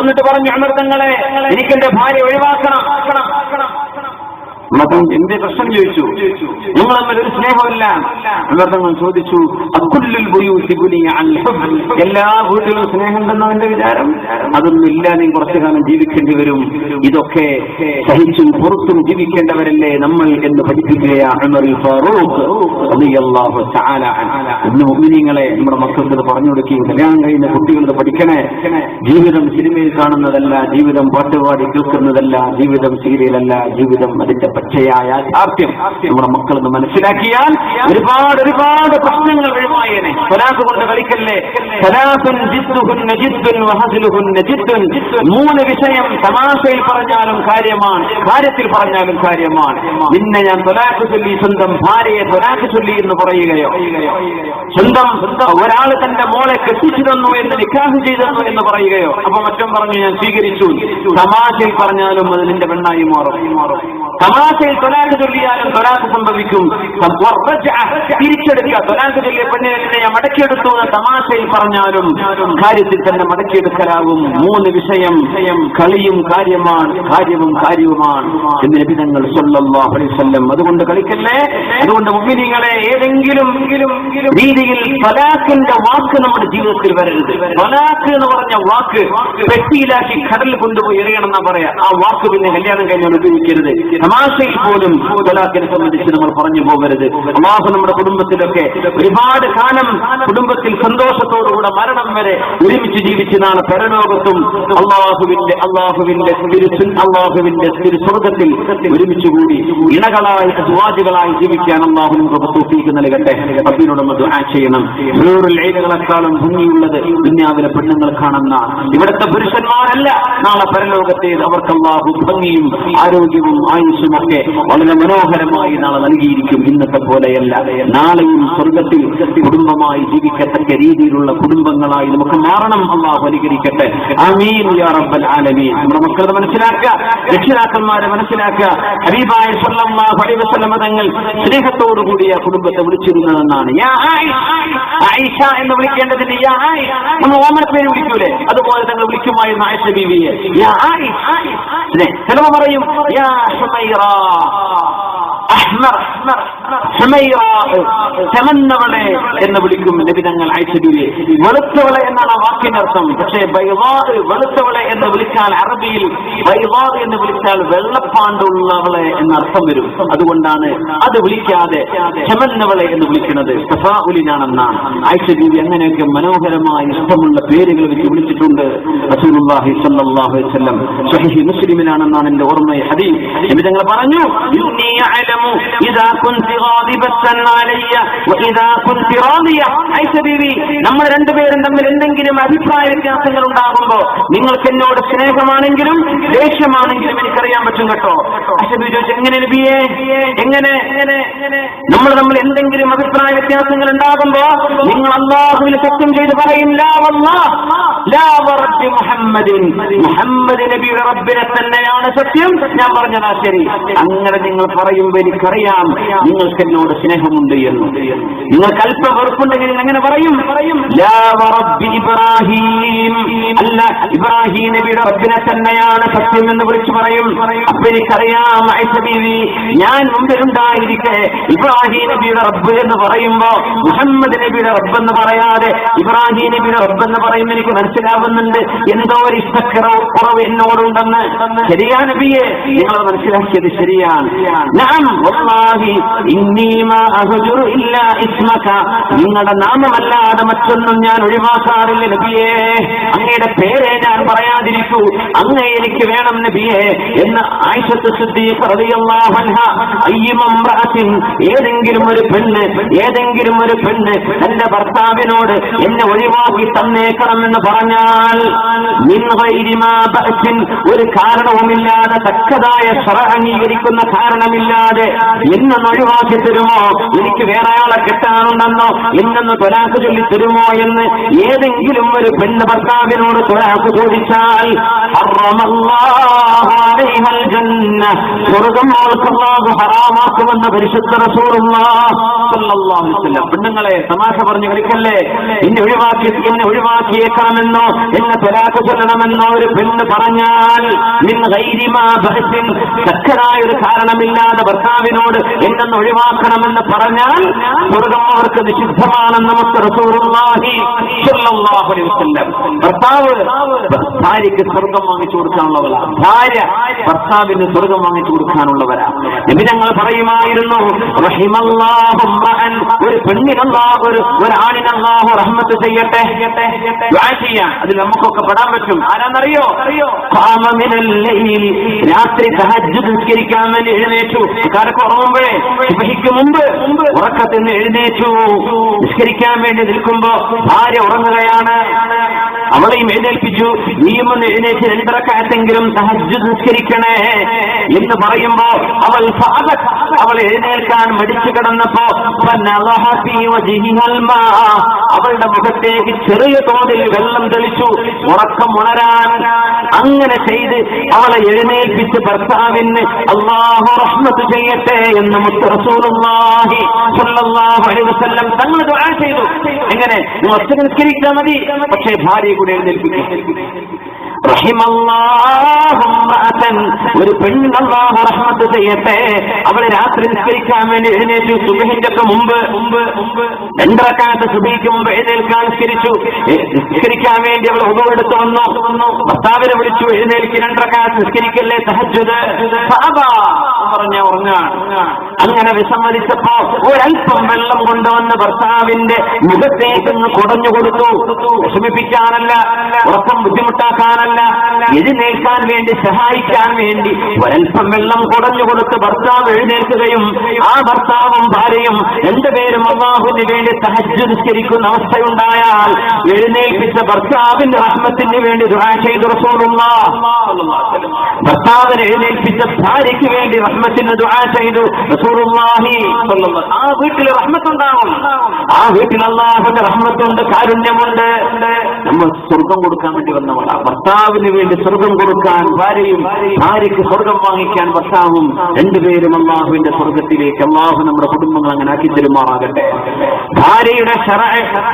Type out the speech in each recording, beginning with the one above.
എന്നിട്ട് പറഞ്ഞു അമൃതങ്ങളെ എനിക്കെന്റെ ഭാര്യ ഒഴിവാക്കണം. അപ്പം എന്റെ പ്രശ്നം ചോദിച്ചു? നിങ്ങൾ തമ്മിൽ ഒരു സ്നേഹമില്ല നമ്മൾ ചോദിച്ചു അക്കുല്ലിൽ. എല്ലാ വീട്ടിലും സ്നേഹം ഉണ്ടെന്നോ എന്റെ വിചാരം? അതൊന്നും ഇല്ല നീ കുറച്ചു കാലം ജീവിക്കേണ്ടി വരും. ഇതൊക്കെ സഹിച്ചും പുറത്തും ജീവിക്കേണ്ടവരല്ലേ നമ്മൾ എന്ന് മുഅ്മിനീങ്ങളെ നമ്മുടെ മക്കൾക്ക് ഇത് പറഞ്ഞു കൊടുക്കുകയും കല്യാണം കഴിയുന്ന കുട്ടികളത് പഠിക്കണേ. ജീവിതം സിനിമയിൽ കാണുന്നതല്ല ജീവിതം പാട്ടുപാടി കേൾക്കുന്നതല്ല ജീവിതം സീരിയലല്ല ജീവിതം അതിന്റെ പച്ചയായ യാഥാർത്ഥ്യം നമ്മുടെ മക്കൾ ഒന്ന് മനസ്സിലാക്കിയാൽ ഒരുപാട് ഒരുപാട് പ്രശ്നങ്ങൾ കൊണ്ട് കളിക്കല്ലേ? മൂന്ന് വിഷയം തമാശയിൽ പറഞ്ഞാലും കാര്യമാണ് കാര്യത്തിൽ പറഞ്ഞാലും കാര്യമാണ്. നിന്നെ ഞാൻ തൊലാക്ക് ചൊല്ലി സ്വന്തം ഭാര്യയെ തൊലാക്ക് ചൊല്ലി എന്ന് പറയുകയോ സ്വന്തം ഒരാൾ തന്റെ മോളെ കെട്ടിച്ചു തന്നു എന്ന് നിക്കാഹ് ചെയ്തു എന്ന് പറയുകയോ അപ്പൊ മറ്റും പറഞ്ഞു ഞാൻ സ്വീകരിച്ചു. തമാശയിൽ പറഞ്ഞാലും അത് നിന്റെ പെണ്ണായി മാറും. തമാശയിൽ തൊലാക്ക് ചൊല്ലിയാലും തൊലാക്ക് സംഭവിക്കും. തിരിച്ചെടുക്കുക. തൊലാക്ക് ചൊല്ലിയ പെണ്ണിനെ നിന്നെ ഞാൻ മടക്കിയെടുത്തു എന്ന് തമാശയിൽ പറഞ്ഞാലും കാര്യത്തിൽ തന്നെ മടക്കിയെടുക്കലാകും. മൂന്ന് വിഷയം. കളിയും കാര്യമാണ് കാര്യവും കാര്യവുമാണ് എന്ന് നബിതങ്ങൾ സ്വല്ലം അതുകൊണ്ട് കളിക്കല്ലേ? അതുകൊണ്ട് മുഅ്മിനീങ്ങളെ ഏതെങ്കിലും രീതിയിൽ തലാഖിന്റെ വാക്ക് നമ്മുടെ ജീവിതത്തിൽ വരരുത്. തലാഖ് എന്ന് പറഞ്ഞ വാക്ക് പെട്ടിയിലാക്കി കടലിൽ കൊണ്ടുപോയി എറിയണം എന്നാ പറയാ. ആ വാക്ക് പിന്നെ കല്യാണം കഴിഞ്ഞാൽ ഉപയോഗിക്കരുത്. തമാശയിൽ പോലും തലാഖിനെ സംബന്ധിച്ച് നമ്മൾ പറഞ്ഞു പോകരുത്. അള്ളാഹു നമ്മുടെ കുടുംബത്തിലൊക്കെ ഒരുപാട് കാലം കുടുംബത്തിൽ സന്തോഷത്തോടുകൂടെ മരണം വരെ ഒരുമിച്ച് ജീവിച്ച് നാളെ പരലോകത്തും അള്ളാഹുവിന്റെ അള്ളാഹുവിന്റെ അള്ളാഹുവിന്റെ സ്വർഗത്തിൽ ഒരുമിച്ച് കൂടി ഇണകളായി ദ്വാജുകളായി ജീവിക്കാൻ അള്ളാഹു നമുക്ക് നൽകട്ടെ. അബ്ബിനോട് ആ ചെയ്യണം. വേറൊരു ലൈലകളെക്കാളും ഭംഗിയുള്ളത് ദുന്യാവിലെ പെണ്ണുങ്ങൾ കാണുന്ന ഇവിടുത്തെ പുരുഷന്മാരല്ല. നാളെ പരലോകത്തെ അവർക്ക് അള്ളാഹു ഭംഗിയും ആരോഗ്യവും ആയുസ്സും ഒക്കെ വളരെ മനോഹരമായി നാളെ നൽകിയിരിക്കും ഇന്നത്തെ പോലെയല്ല. നാളെയും സ്വർഗത്തിൽ കുടുംബമായി ജീവിക്കത്തക്ക രീതിയിലുള്ള കുടുംബങ്ങളായി നമുക്ക് മാറണം. അള്ളാഹു അനുകരിക്കട്ടെ റബ്ബൽ ആലമീൻ. നമ്മുടെ മക്കളെ മനസ്സിലാക്കുക രക്ഷിതാക്കന്മാരെ മനസ്സിലാക്കുക. ഹബീബായ തങ്ങൾ സ്നേഹത്തോടു കൂടിയ കുടുംബത്തെ വിളിച്ചിരുന്നതെന്നാണ്. ആയിഷ എന്ന് വിളിക്കേണ്ടതിന് നമ്മൾ ഓമനപ്പേര് പേര് വിളിക്കൂലേ? അതുപോലെ തന്നെ വിളിക്കുമായിരുന്നു ആയിഷ ബീവിയെ. ചിലവ പറയും خيرا ചമന്നവളെ എന്ന് വിളിക്കും ലഭിതങ്ങൾ അയച്ചതിയെ വെളുത്തവളെ എന്നാണ് ആ വാക്കിനർത്ഥം. പക്ഷേ ബൈവാദ് വെളുത്തവളെ എന്ന് വിളിച്ചാൽ അറബിയിൽ ബൈവാദ് എന്ന് വിളിച്ചാൽ വെള്ളപ്പാണ്ടുള്ളവളെ എന്ന അർത്ഥം വരും. അതുകൊണ്ടാണ് അത് വിളിക്കാതെ ചമന്നവളെ എന്ന് വിളിക്കുന്നത്. സഫാഉലിനാണെന്നാണ് ആയിഷ ബീവി അങ്ങനെയൊക്കെ മനോഹരമായ ഇഷ്ടമുള്ള പേരുകൾ വെച്ച് വിളിച്ചിട്ടുണ്ട് റസൂലുള്ളാഹി അലൈഹി വസല്ലം. സ്വഹീഹ് മുസ്ലിമിലാണെന്നാണ് എന്റെ ഓർമ്മ ഹദീസ്. ഞങ്ങൾ പറഞ്ഞു നമ്മൾ രണ്ടുപേരും തമ്മിൽ എന്തെങ്കിലും അഭിപ്രായ വ്യത്യാസങ്ങൾ ഉണ്ടാകുമ്പോ നിങ്ങൾക്ക് എന്നോട് സ്നേഹമാണെങ്കിലും ദേഷ്യമാണെങ്കിലും എനിക്കറിയാൻ പറ്റും കേട്ടോ. ബീവി ചോദിച്ചു എങ്ങനെ നബിയെ? എങ്ങനെ? നമ്മൾ തമ്മിൽ എന്തെങ്കിലും അഭിപ്രായ വ്യത്യാസങ്ങൾ ഉണ്ടാകുമ്പോ നിങ്ങൾ അള്ളാഹുവിന് സത്യം ചെയ്ത് പറയും മുഹമ്മദ് നബിയുടെ റബ്ബിനെ തന്നെയാണ് സത്യം. ഞാൻ പറഞ്ഞതാ ശരി. അങ്ങനെ നിങ്ങൾ പറയുമ്പോൾ എനിക്കറിയാം നിങ്ങൾക്ക് എന്നോട് സ്നേഹമുണ്ട് എന്ന്. നിങ്ങൾക്ക് അല്പ വെറുപ്പുണ്ടെങ്കിൽ അങ്ങനെ പറയും? പറയും ഇബ്രാഹിം. അല്ല ഇബ്രാഹിം നബിയുടെ റബ്ബിനെ തന്നെയാണ് സത്യം എന്ന് വിളിച്ചു പറയും. അപ്പൊ എനിക്കറിയാം ഞാൻ മുമ്പിലുണ്ടായിരിക്കെ ഇബ്രാഹിം നബിയുടെ റബ്ബ് എന്ന് പറയുമ്പോ മുഹമ്മദ് നബിയുടെ റബ്ബ് എന്ന് പറയാതെ ഇബ്രാഹിം നബിയുടെ റബ്ബ് എന്ന് പറയുമ്പോൾ എനിക്ക് മനസ്സിലാവുന്നുണ്ട്. എന്തോ ഒരു ഇഷ്ടക്കുറവ് കുറവ് എന്നോടുണ്ടെന്ന്. ശരിയാ നബിയെ? നിങ്ങൾ മനസ്സിലാക്കിയത് ശരിയാണ്. നാം നിങ്ങളുടെ നാമമല്ലാതെ മറ്റൊന്നും ഞാൻ ഒഴിവാക്കാറില്ല നബിയേ. അങ്ങയുടെ പേരെ ഞാൻ പറയാതിരിക്കൂ. അങ്ങ എനിക്ക് വേണം നബിയെ എന്ന് ആയിഷത്ത് സിദ്ദീഖ് റളിയല്ലാഹു അൻഹ അയ്യമംറഅത്തിൻ ഏതെങ്കിലും ഒരു പെണ്ണ് ഏതെങ്കിലും ഒരു പെണ്ണ് തന്റെ ഭർത്താവിനോട് എന്നെ ഒഴിവാക്കി തന്നേക്കണം എന്ന് പറഞ്ഞാൽ ഒരു കാരണവുമില്ലാതെ തക്കതായ സ്വര അംഗീകരിക്കുന്ന കാരണമില്ലാതെ എന്നൊന്ന് ഒഴിവാക്കി തരുമോ എനിക്ക് വേറെ ആളെ കെട്ടാനുണ്ടെന്നോ എന്നൊന്ന് തൊലാക്ക് ചൊല്ലി തരുമോ എന്ന് ഏതെങ്കിലും ഒരു പെണ്ണ് ഭർത്താവിനോട് തൊലാക്ക് ചോദിച്ചാൽ. സ്വർഗം ഹറാമാക്കുമെന്ന് പരിശുദ്ധ റസൂറുള്ള. പെണ്ണുങ്ങളെ തമാശ പറഞ്ഞു കളിക്കല്ലേ എന്നെ ഒഴിവാക്കി എന്നെ ഒഴിവാക്കിയേക്കാമെന്നോ എന്നെ തൊലാക്ക് ചൊല്ലണമെന്നോ ഒരു പെണ്ണ് പറഞ്ഞാൽ നിന്ന് ധൈര്യമാ ബഹസിൻ ശക്തനായ ഒരു കാരണമില്ലാതെ ഭർത്താവിനോട് എന്നെന്ന് ഒഴിവാക്കണമെന്ന് പറഞ്ഞാൽ സ്വർഗം അവർക്ക് നിഷിദ്ധമാണെന്ന് ഭർത്താവ് ഭാര്യയ്ക്ക് സ്വർഗം വാങ്ങിച്ചു കൊടുക്കാനുള്ളവരാ. ഭാര്യ ഭർത്താവിന് സ്വർഗം വാങ്ങിച്ചു കൊടുക്കാനുള്ളവരാ. എന്ന് ഞങ്ങൾ പറയുമായിരുന്നു ഒരു പെണ്ണിനല്ലാഹു ഒരു ഒരാണിനല്ലാഹു റഹ്മത്ത് ചെയ്യട്ടെ. അതിൽ നമുക്കൊക്കെ പെടാൻ പറ്റും. ആരാന്നറിയോ? അറിയോ രാത്രി സഹജ് നിസ്കരിക്കാൻ വേണ്ടി എഴുന്നേറ്റു. കാലൊക്കെ ഉറങ്ങുമ്പോഴേ സുബഹിക്ക് മുമ്പ് ഉറക്കത്തിൽ നിന്ന് എഴുന്നേറ്റു നിസ്കരിക്കാൻ വേണ്ടി നിൽക്കുമ്പോ ഭാര്യ ഉറങ്ങുകയാണ് അവളെയും എഴുന്നേൽപ്പിച്ചു നീയും ഒന്ന് എഴുന്നേറ്റ് രണ്ടിറക്കാത്തെങ്കിലും സഹജ് നിസ്കരിക്കണേ എന്ന് പറയുമ്പോ അവൾ. അവൾ എഴുന്നേൽക്കാൻ മടിച്ചു കിടന്നപ്പോ. അവളുടെ മുഖത്തേക്ക് ചെറിയ തോതിൽ വെള്ളം തെളിച്ചു ഉറക്കം ഉണരാൻ അങ്ങനെ ചെയ്ത് അവളെ എഴുന്നേൽപ്പിച്ച് ഭർത്താവിന് അള്ളാഹു റഹ്മത്ത് ചെയ്യട്ടെ എന്ന് മുത്ത് റസൂലുള്ളാഹി സ്വല്ലല്ലാഹു അലൈഹി വസല്ലം തങ്ങൾ ദുആ ചെയ്തു. എങ്ങനെ? നിങ്ങൾ ഒറ്റ നിസ്കരിച്ചാൽ മതി. പക്ഷേ ഭാര്യയെ കൂടെ എഴുന്നേൽപ്പിക്കും. ഒരു പെണ്ണ് അള്ളാഹു റഹ്മത്ത് ചെയ്യട്ടെ. അവളെ രാത്രി നിസ്കരിക്കാൻ വേണ്ടി എഴുന്നേറ്റു. സുബഹിന്റെ മുമ്പ് മുമ്പ് മുമ്പ് രണ്ടരക്കാലത്ത് സുബഹിക്ക് മുമ്പ് എഴുന്നേൽക്കാൻ നിസ്കരിച്ചു. നിസ്കരിക്കാൻ വേണ്ടി അവൾ ഉദവെടുത്ത് വന്നു. ഭർത്താവിനെ വിളിച്ചു എഴുന്നേൽക്ക് രണ്ടരക്കാലത്ത് നിസ്കരിക്കല്ലേ സഹജത് പറഞ്ഞ ഉറങ്ങാൻ അങ്ങനെ വിസമ്മതിച്ചപ്പോ ഒരൽപ്പം വെള്ളം കൊണ്ടുവന്ന് ഭർത്താവിന്റെ മുഖത്തേക്കൊന്ന് കുടഞ്ഞു കൊടുത്തു. വിഷമിപ്പിക്കാനല്ല ഉറക്കം ബുദ്ധിമുട്ടാക്കാനല്ല എഴുന്നേൽക്കാൻ വേണ്ടി സഹായിക്കാൻ വേണ്ടി ഒരൽപ്പം വെള്ളം കുടഞ്ഞു കൊടുത്ത് ഭർത്താവ് എഴുന്നേൽക്കുകയും ആ ഭർത്താവും ഭാര്യയും രണ്ടുപേരും അള്ളാഹുവിന് വേണ്ടി സഹജ് നിസ്കരിക്കുന്ന അവസ്ഥയുണ്ടായാൽ എഴുന്നേൽപ്പിച്ച ഭർത്താവിന്റെ റഹ്മത്തിന് വേണ്ടി ദുആ ചെയ്തു ഭർത്താവിനെ എഴുന്നേൽപ്പിച്ച ഭാര്യയ്ക്ക് വേണ്ടി റഹ്മത്തിന് ദുആ ചെയ്തു സ്വല്ലല്ലാഹു ആ വീട്ടിൽ റഹ്മത്തുണ്ടാവും. ആ വീട്ടിൽ അള്ളാഹുന്റെ റഹ്മത്തുണ്ട് കാരുണ്യമുണ്ട്. നമ്മൾ സ്വർഗം കൊടുക്കാൻ വേണ്ടി വന്നവളാ. ഭർത്താവിന് വേണ്ടി സ്വർഗം കൊടുക്കാൻ ഭാര്യയും ഭാര്യയ്ക്ക് സ്വർഗം വാങ്ങിക്കാൻ ഭർത്താവും രണ്ടുപേരും അള്ളാഹുവിന്റെ സ്വർഗത്തിലേക്ക് അള്ളാഹു നമ്മുടെ കുടുംബങ്ങൾ അങ്ങനെ ആക്കി തരുമാറാകട്ടെ ഭാര്യയുടെ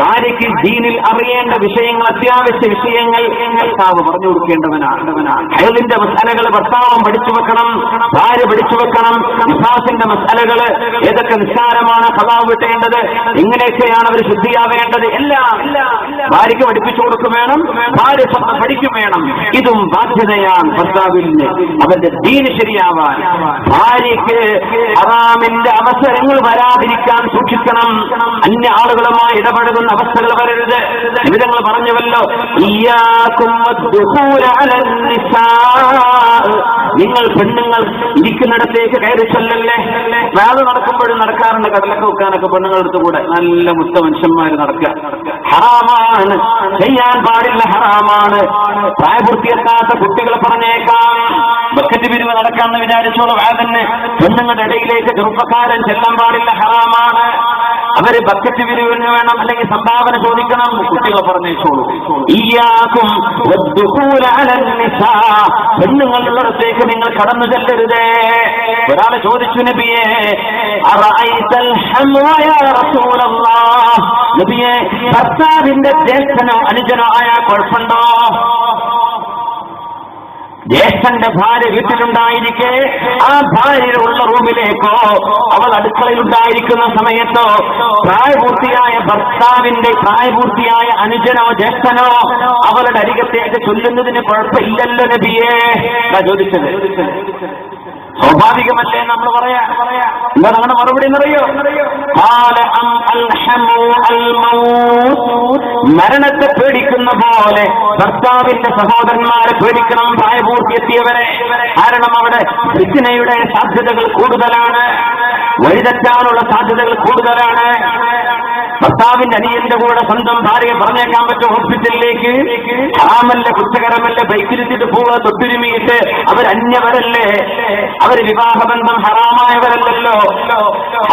ഭാര്യയ്ക്ക് ദീനിൽ അറിയേണ്ട വിഷയങ്ങൾ അത്യാവശ്യ വിഷയങ്ങൾ ഭർത്താവ് പറഞ്ഞു കൊടുക്കേണ്ടവനാണ് ഹയലിന്റെ മസാലകൾ ഭർത്താവും പഠിച്ചു വെക്കണം ഭാര്യ പഠിച്ചു വെക്കണം. നിസാസിന്റെ മസാലകൾ ഏതൊക്കെ നിസ്സാരമാണ് കഥാവ് വിട്ടേണ്ടത് എങ്ങനെയൊക്കെയാണ് അവർ ശുദ്ധിയാവേണ്ടത്. എല്ലാം ഭാര്യയ്ക്ക് പഠിപ്പിച്ചു കൊടുക്കും വേണം ഭാര്യ പഠിക്കും വേണം. ഇതും ബാധ്യതയാണ് ഭർത്താവിന്. അവന്റെ ദീന് ശരിയാവാൻ. ഭാര്യയ്ക്ക് ഹറാമിന്റെ അവസരങ്ങൾ വരാതിരിക്കാൻ സൂക്ഷിക്കണം. അന്യ ആളുകളുമായി ഇടപഴകുന്ന അവസ്ഥകൾ വരരുത്. വിവിധങ്ങൾ പറഞ്ഞുവല്ലോ ഇയാക്കും. നിങ്ങൾ പെണ്ണുങ്ങൾ ഇരിക്കുന്നിടത്തേക്ക് കയറി ചെല്ലല്ലേ? വേറെ നടക്കുമ്പോഴും നടക്കാറുണ്ട് കടലൊക്കെ വെക്കാനൊക്കെ പെണ്ണുങ്ങളുടെ അടുത്ത് കൂടെ. നല്ല മുത്ത മനുഷ്യന്മാർ നടക്കുക ഹറാമാണ്. ചെയ്യാൻ പാടില്ല ഹറാമാണ്. പ്രായപൂർത്തിയെത്താത്ത കുട്ടികളെ പറഞ്ഞേക്കാം. ബക്കറ്റ് പിരിവ് നടക്കാമെന്ന് വിചാരിച്ചോളൂ. വേദന്. പെണ്ണുങ്ങളുടെ ഇടയിലേക്ക് ചെറുപ്പക്കാരൻ ചെല്ലാൻ പാടില്ല ഹറാമാണ്. അവർ ബക്കറ്റ് വിരിവിന് വേണം അല്ലെങ്കിൽ സംഭാവന ചോദിക്കണം. കുട്ടികളെ പറഞ്ഞേച്ചോളൂ. ഈയാക്കും. പെണ്ണുങ്ങളുള്ളിടത്തേക്ക് നിങ്ങൾ കടന്നു ചെല്ലരുതേ. ഒരാളെ ചോദിച്ചു നബിയെ ഭർത്താവിന്റെ ജ്യേഷ്ഠനോ അനുജനോ ആയാൽ കുഴപ്പമുണ്ടോ? ജ്യേഷ്ഠന്റെ ഭാര്യ വീട്ടിലുണ്ടായിരിക്കെ ആ ഭാര്യയുള്ള റൂമിലേക്കോ അവൾ അടുക്കളയിലുണ്ടായിരിക്കുന്ന സമയത്തോ പ്രായപൂർത്തിയായ ഭർത്താവിന്റെ പ്രായപൂർത്തിയായ അനുജനോ ജ്യേഷ്ഠനോ അവളുടെ അരികത്തേക്ക് ചൊല്ലുന്നതിന് കുഴപ്പമില്ലല്ലോ നബിയേ. ചോദിച്ചത്. സ്വാഭാവികമല്ലേ നമ്മൾ പറയാ? എന്താ നമ്മുടെ മറുപടി എന്നറിയോ ഖാല أم الحم الموت മരണത്തെ പേടിക്കുന്ന പോലെ ഭർത്താവിന്റെ സഹോദരന്മാരെ പേടിക്കണം പ്രായപൂർത്തിയെത്തിയവരെ. കാരണം അവിടെ ഫിത്തിനയുടെ സാധ്യതകൾ കൂടുതലാണ്. വഴിതെറ്റാനുള്ള സാധ്യതകൾ കൂടുതലാണ്. ഭർത്താവിന്റെ അനിയന്റെ കൂടെ സ്വന്തം ഭാര്യയെ പറഞ്ഞേക്കാൻ പറ്റും ഹോസ്പിറ്റലിലേക്ക്? ഹറാമല്ല കുറ്റകരമല്ല? ബൈക്കിരുത്തിട്ട് പോവുക തൊട്ടുരുമിയിട്ട്. അവരന്യവരല്ലേ അവർ വിവാഹബന്ധം ഹറാമായവരല്ലല്ലോ.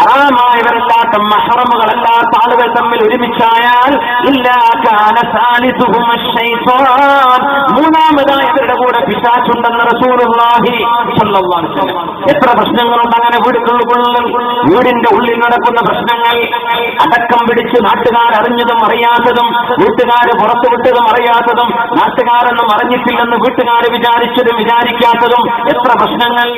ഹറാമായവരല്ലാത്ത മഹറമുകളല്ലാത്ത ആളുകൾ തമ്മിൽ ഒരുമിച്ചായാൽ ഇല്ലാ കാന സാലിസുഹുമ ശൈത്വാൻ. മൂന്നാമതായി ഇവരുടെ കൂടെ പിശാച്ചുണ്ടെന്ന് റസൂലുള്ളാഹി എത്ര പ്രശ്നങ്ങളുണ്ട് അങ്ങനെ വീടുകളിൽ വീടിന്റെ ഉള്ളിൽ നടക്കുന്ന പ്രശ്നങ്ങൾ അടക്കം പിടിച്ച് നാട്ടുകാർ അറിഞ്ഞതും അറിയാത്തതും വീട്ടുകാർ പുറത്തുവിട്ടതും അറിയാത്തതും നാട്ടുകാരൊന്നും അറിഞ്ഞിട്ടില്ലെന്ന് വീട്ടുകാർ വിചാരിച്ചതും വിചാരിക്കാത്തതും എത്ര പ്രശ്നങ്ങൾ?